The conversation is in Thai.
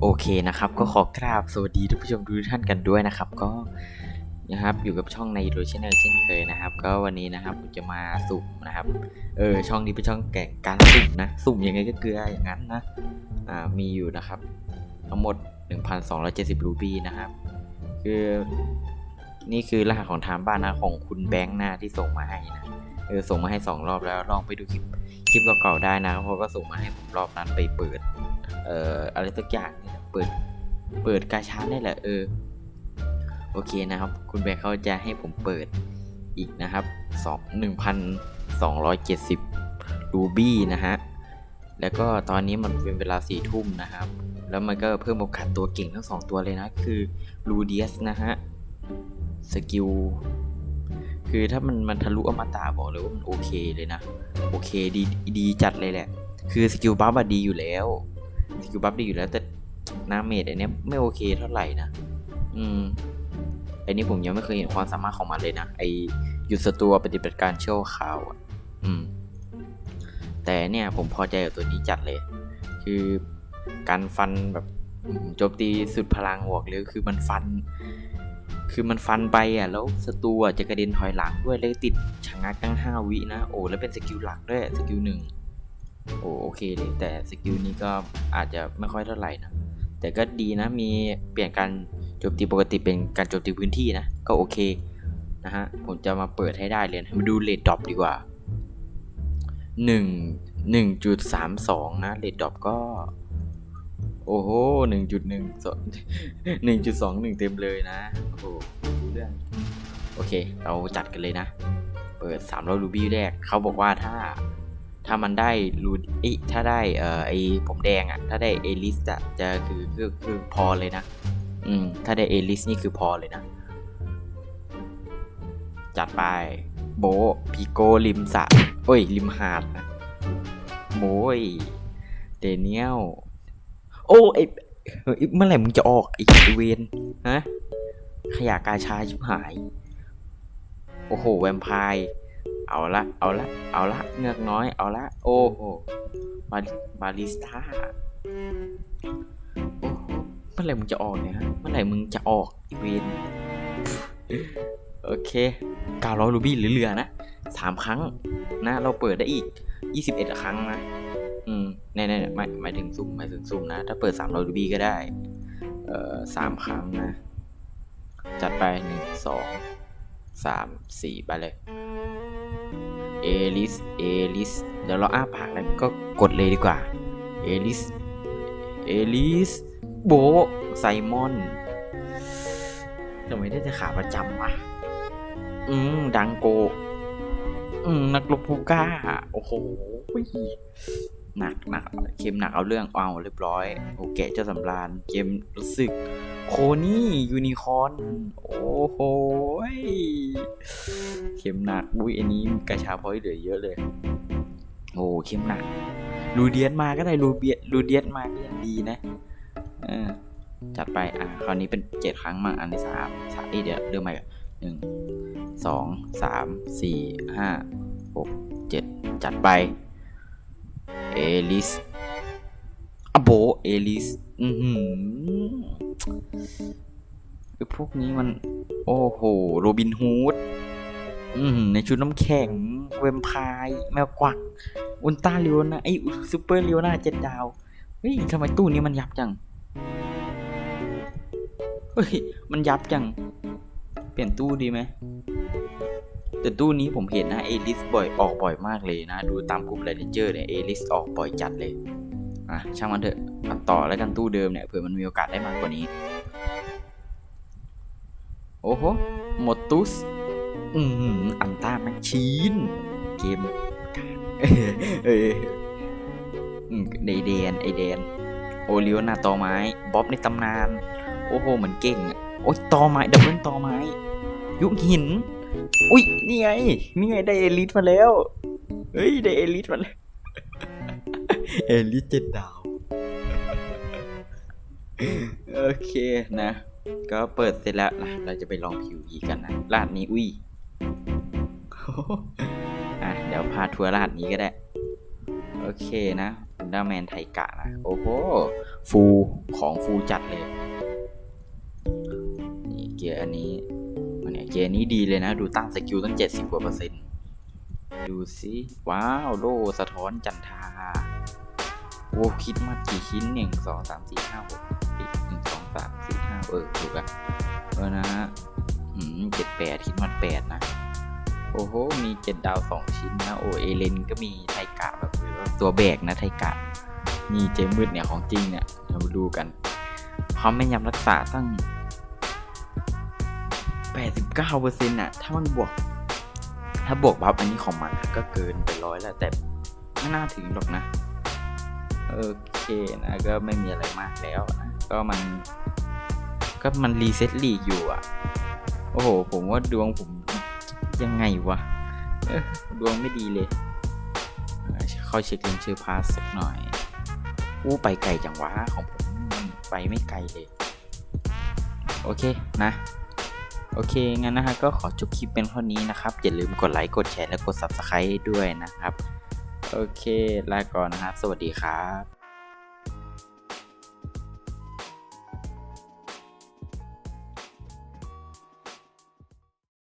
โอเคนะครับ ก็ขอกราบสวัสดีทุกผู้ชมทุกท่านกันด้วยนะครับ ก็นะครับอยู่กับช่องในโรชแนลเช่นเคยนะครับ ก็วันนี้นะครับผมจะมาสุ่มนะครับเออช่องนี้เป็นช่องแก่งการสุ่มนะสุ่มยังไงก็เกลืออย่างนั้นนะอ่ามีอยู่นะครับ ทั้งหมด 1,270รูบี้นะครับ คือนี่คือรหัสของทางบ้านนะของคุณแบงค์หนะที่ส่งมาให้นะ เออส่งมาให้สองรอบแล้วลองไปดูคลิปคลิปเก่าๆได้นะเพราะก็ส่งมาให้ผมรอบนั้นไปเปิด เอ่ออะไรสักอย่างนี่แหละเปิดเปิดกาชานี่แหละเออโอเคนะครับ คุณแบงค์เขาจะให้ผมเปิดอีกนะครับสองหนึ่งพันสองร้อยเจ็ดสิบรูบี้นะฮะแล้วก็ตอนนี้มันเป็นเวลาสี่ทุ่มนะครับ แล้วมันก็เพิ่มโอกาสตัวเก่งทั้งสองตัวเลยนะ คือลูเดียสนะฮะ สกิล คือถ้ามันมันทะลุอมตะบอกเลยว่ามันโอเคเลยนะ โอเคดีดีจัดเลยแหละ คือสกิลบัฟอะดีอยู่แล้วสกิลบัฟดีอยู่แล้วแต่นาเมดอันเนี้ยไม่โอเคเท่าไหร่นะอืมไอ้นี่ผมยังไม่เคยเห็นความสามารถของมันเลยนะไอหยุดศัตรูปฏิบัติการเชั่วคราวอะ อืม แต่เนี่ยผมพอใจกับตัวนี้จัดเลย คือการฟันแบบโจมตีสุดพลังบอกเลยคือมันฟัน คือมันฟันไปอะแล้วศัตรูอะจะกระเด็นถอยหลังด้วยแล้วติดชะงักตั้งห้าวินะโอ้แล้วเป็นสกิลหลักด้วยสกิลหนึ่งโอ้โอเคเลยแต่สกิลนี้ก็อาจจะไม่ค่อยเท่าไหร่นะแต่ก็ดีนะมีเปลี่ยนการโจมตีปกติเป็นการโจมตีพื้นที่นะก็โอเคนะฮะผมจะมาเปิดให้ได้เลยนะมาดูเลดดรอปดีกว่าหนึ่งหนึ่งจุดสามสองนะเลดดรอปก็ โอ้โหหนึ่งจุดหนึ่งสองหนึ่งจุดสองหนึ่งเต็มเลยนะ โอ้โหรู้เรื่อง โอเค เราจัดกันเลยนะ เปิดสามร้อยรูบี้แรก เขาบอกว่าถ้า ถ้ามันได้รูดอ้ยถ้าได้ เอ่อ ไอผมแดงอะ่ะ ถ้าได้เอลิสอะจะคือคือคือพอเลยนะ อืม ถ้าได้เอลิสนี่คือพอเลยนะ จัดไป โบพิโกริมสะ โอ้ย ริมหาดนะโบยเดเนียล โอ้ไอเฮ้ยเมื่อไหร่มึงจะออกไอเวนฮะขยะกาชาชิบหาย โอ้โห แวมไพร์เอาละ เอาละ เอาละ เงือกน้อย เอาละ โอ้โหบาริบาริสต้าโอ้เมื่อไหร่มึงจะออกเนี่ยฮะ เมื่อไหร่มึงจะออกอีเวนโอเค900รูบี้เหลือๆนะสามครั้งนะ เราเปิดได้อีก 21 ครั้งนะ อืมแน่ๆหมายหมายถึงสุ่มหมายถึงสุ่มนะ ถ้าเปิด300รูบี้ก็ได้ เอ่อสามครั้งนะ จัดไปหนึ่งสองสามสี่ไปเลยเอลิสเอลิสเดี๋ยวเราอ้าปากแล้วก็กดเลยดีกว่าเอลิสเอลิสโบไซมอนทำไมได้แต่ขาประจำวะอืม ดังโก อืม นักรบผู้กล้า โอ้โห หนักหนักเกมหนักเอาเรื่องเอาเรียบร้อย โอเคเจ้าสำราญเกมรู้สึก โคนี่ยูนิคอร์นโอ้โหเข้มหนักบุ้ยอันนี้กระชาพอยต์เหลือเยอะเลย โอ้เข้มหนักลูเดียนมาก็ได้ลูเบียลูเดียนมาก็ยังดีนะเออจัดไปอะคราวนี้เป็นเจ็ดครั้งมาอันที่สามสามเอ้ยเดี๋ยวเริ่มใหม่ก่อนหนึ่งสองสามสี่ห้าหกเจ็ดจัดไป เอลิสอะโบเอลิส อือหือไอพวกนี้มัน โอ้โห โรบินฮูด อือหือในชุดน้ำแข็ง เวมไพร์แมวกวัก อุลตร้าเลียวนะไอซูเปอร์เลียวนาเจ็ดดาว เฮ้ยทำไมตู้นี้มันยับจัง เฮ้ย มันยับจัง เปลี่ยนตู้ดีไหม แต่ตู้นี้ผมเห็นนะเอลิสบ่อยออกบ่อยมากเลยนะ ดูตามกลุ่มเรนเจอร์เนี่ยเอลิสออกบ่อยจัดเลย อะ ช่างมันเถอะเอาต่อแล้วกันตู้เดิมเนี่ยเผื่อมันมีโอกาสได้มากกว่านี้ โอ้โหหมดตุสอืมอันต้าแมชชีน เกมเออเอออืมไอเดนไอเดน โอเลิโอนาตอไม้ บ๊อบในตำนาน โอ้โห เหมือนเก่งอะโอ้ยตอไม้ดับเบิลตอไม้ ยุคหิน อุ้ยนี่ไง นี่ไงได้เอลิทมาแล้ว เฮ้ยได้เอลิทมาแล้ว เอลิทเจ็ดดาว โอเคนะ ก็เปิดเสร็จแล้วนะเราจะไปลองผิวอีกกันนะรหัสนี้อุ้ยอะเดี๋ยวพาทัวร์รหัสนี้ก็ได้ โอเคนะผมนด้าแมนไทกะนะ โอ้โห ฟูของฟูจัดเลย นี่เกียร์อันนี้ เนี่ย เกียร์นี้ดีเลยนะ ดูตั้งสกิลตั้ง 70กว่าเปอร์เซ็นต์ดูสิว้าวโลสะท้อนจันทาโอ้คิดมากี่ชิ้นหนึ่งสองสามสี่ห้าหกหนึ่งสองสามสี่ห้าเออถูกอะเออนะฮะอืมเจ็ดแปดคิดมาแปดนะ โอ้โห มีเจ็ดดาวสองชิ้นนะ โอเอเลนก็มีไทกะแบบว่าตัวแบกนะไทกะมีเจมืดเนี่ยของจริงเนี่ยเราดูกันความแม่นยำรักษาตั้ง 89%น่ะถ้ามันบวก ถ้าบวกบัฟอันนี้ของมันก็เกินไปร้อยแล้วแต่ไม่น่าถึงหรอกนะ โอเคนะก็ไม่มีอะไรมากแล้วนะก็มัน ก็มันรีเซ็ตลีกอยู่อะโอ้โห ผมว่าดวงผมยังไงวะดวงไม่ดีเลยเอ่อเข้าเช็คลิงก์ชื่อพาสสักหน่อยอู้ไปไกลจังวะของผมมันไปไม่ไกลเลย โอเคนะ โอเค งั้นนะฮะก็ขอจบคลิปเป็นเท่านี้นะครับ อย่าลืมกดไลค์ กดแชร์ และกด Subscribe ด้วยนะครับ โอเค ลาก่อนนะครับ สวัสดีครับ